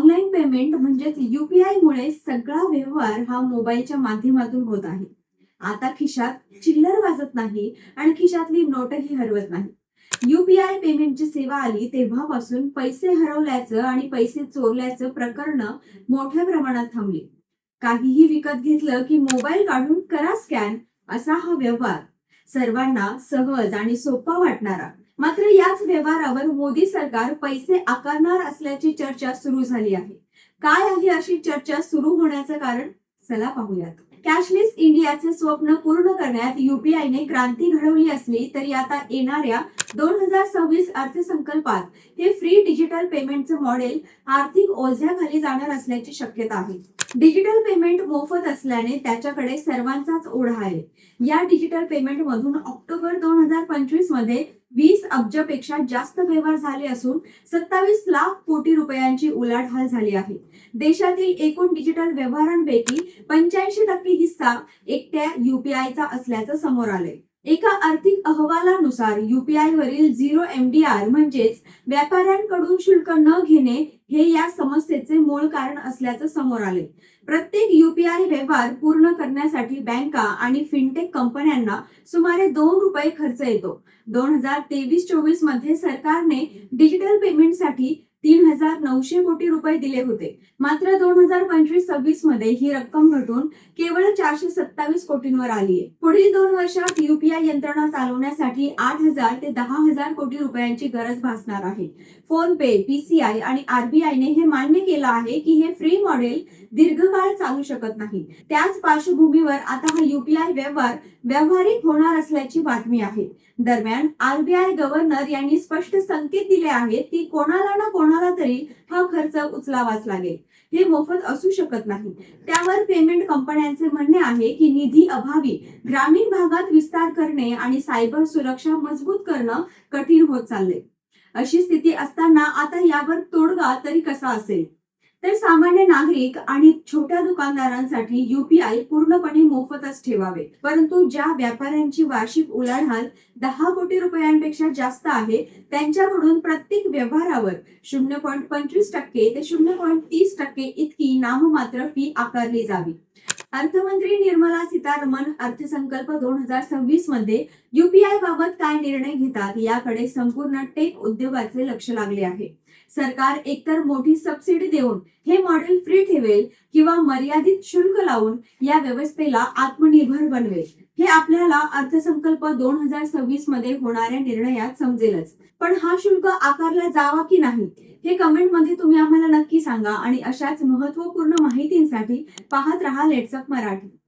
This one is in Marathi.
ऑनलाईन पेमेंट म्हणजेच युपीआय मुळे सगळा व्यवहार हा मोबाईलच्या माध्यमातून होत आहे. आता खिशात चिल्लर वाजत नाही आणि खिशातली नोटही हरवत नाही. युपीआय पेमेंटची सेवा आली तेव्हापासून पैसे हरवल्याचं आणि पैसे चोरल्याचं प्रकरण मोठ्या प्रमाणात थांबली. काहीही विकत घेतलं की मोबाईल काढून करा स्कॅन असा हा व्यवहार. सर्वांना सहज आणि सोपा वाटणारा. मात्र याच व्यवहारावर मोदी सरकार पैसे आकारणार असल्याची चर्चा सुरू झाली आहे. काय आहे अशी चर्चा सुरू होण्याचं कारण? चला पाहूयात. कॅशलेस इंडियाचे स्वप्न पूर्ण करण्यात युपीआयने क्रांती घडवली असली तरी आता येणाऱ्या दोन हजार सव्वीस अर्थसंकल्पात हे फ्री डिजिटल पेमेंटचं मॉडेल आर्थिक ओझ्याखाली जाणार असल्याची शक्यता आहे. डिजिटल पेमेंट मोफत असल्याने त्याच्याकडे सर्वांचाच ओढा आहे. या डिजिटल पेमेंट मधून ऑक्टोबर दोन हजार पंचवीसमध्ये वीस अब्जपेक्षा जास्त व्यवहार झाले असून सत्तावीस लाख कोटी रुपयांची उलाढाल झाली आहे. देशातील एकूण डिजिटल व्यवहारांपैकी पंच्याऐंशी टक्के हिस्सा एकट्या युपीआयचा असल्याचं समोर आलंय. एका आर्थिक अहवालानुसार युपीआय वरील झिरो एमडीआर म्हणजेच व्यापाऱ्यांकडून शुल्क न घेणे हे या समस्येचे मूळ कारण असल्याचं समोर आले. प्रत्येक युपीआय व्यवहार पूर्ण करण्यासाठी बँका आणि फिनटेक कंपन्यांना सुमारे दोन रुपये खर्च येतो. दोन हजार तेवीस चोवीसमध्ये सरकारने डिजिटल पेमेंटसाठी तीन हजार नऊशे कोटी रुपये दिले होते. मात्र दोन हजार पंचवीस सव्वीसमध्ये ही रक्कम घटून केवळ चारशे सत्तावीस कोटींवर आली आहे. पुढील दोन वर्षात युपीआय यंत्रणा चालवण्यासाठी आठ हजार ते दहा हजार कोटी रुपयांची गरज भासणार आहे. फोन पे पीसीआय आणि आरबीआयने हे मान्य केलं आहे की हे फ्री मॉडेल दीर्घकाळ चालू शकत नाही. त्याच पार्श्वभूमीवर आता हा युपीआय व्यवहार व्यावहारिक होणार असल्याची बातमी आहे. दरम्यान आरबीआय गव्हर्नर यांनी स्पष्ट संकेत दिले आहेत की कोणाला ना कोणाला तरी हा खर्च उचलावाच लागेल. हे मोफत असू शकत नाही. त्यावर पेमेंट कंपन्यांचे म्हणणे आहे की निधी अभावी ग्रामीण भागात विस्तार करणे आणि सायबर सुरक्षा मजबूत करणं कठीण होत चालले अशी स्थिती असताना आता यावर तोडगा तरी कसा असेल? तर सामान्य नागरिक आणि छोट्या दुकानदारांसाठी युपीआय पूर्णपणे मोफतच ठेवावे. परंतु ज्या व्यापाऱ्यांची वार्षिक उलाढाल दहा कोटी रुपयांपेक्षा जास्त आहे त्यांच्याकडून प्रत्येक व्यवहारावर शून्य पॉईंट पंचवीस टक्के ते शून्य पॉईंट तीस टक्के इतकी नाममात्र फी आकारली जावी. अर्थमंत्री निर्मला सीतारमण अर्थसंकल्प दोन हजार सव्वीसमध्ये युपीआय बाबत काय निर्णय घेतात याकडे संपूर्ण टेक उद्योगाचे लक्ष लागले आहे. सरकार एकतर मोठी सबसिडी देऊन हे मॉडेल फ्री ठेवेल किंवा मर्यादित शुल्क लावून या व्यवस्थेला आत्मनिर्भर बनवेल हे आपल्याला अर्थसंकल्प दोन हजार सव्वीसमध्ये होणाऱ्या निर्णयात समजेलच. पण हा शुल्क आकारला जावा की नाही हे कमेंटमध्ये तुम्ही आम्हाला नक्की सांगा आणि अशाच महत्त्वपूर्ण माहितींसाठी पाहत रहा लेट्सअप मराठी.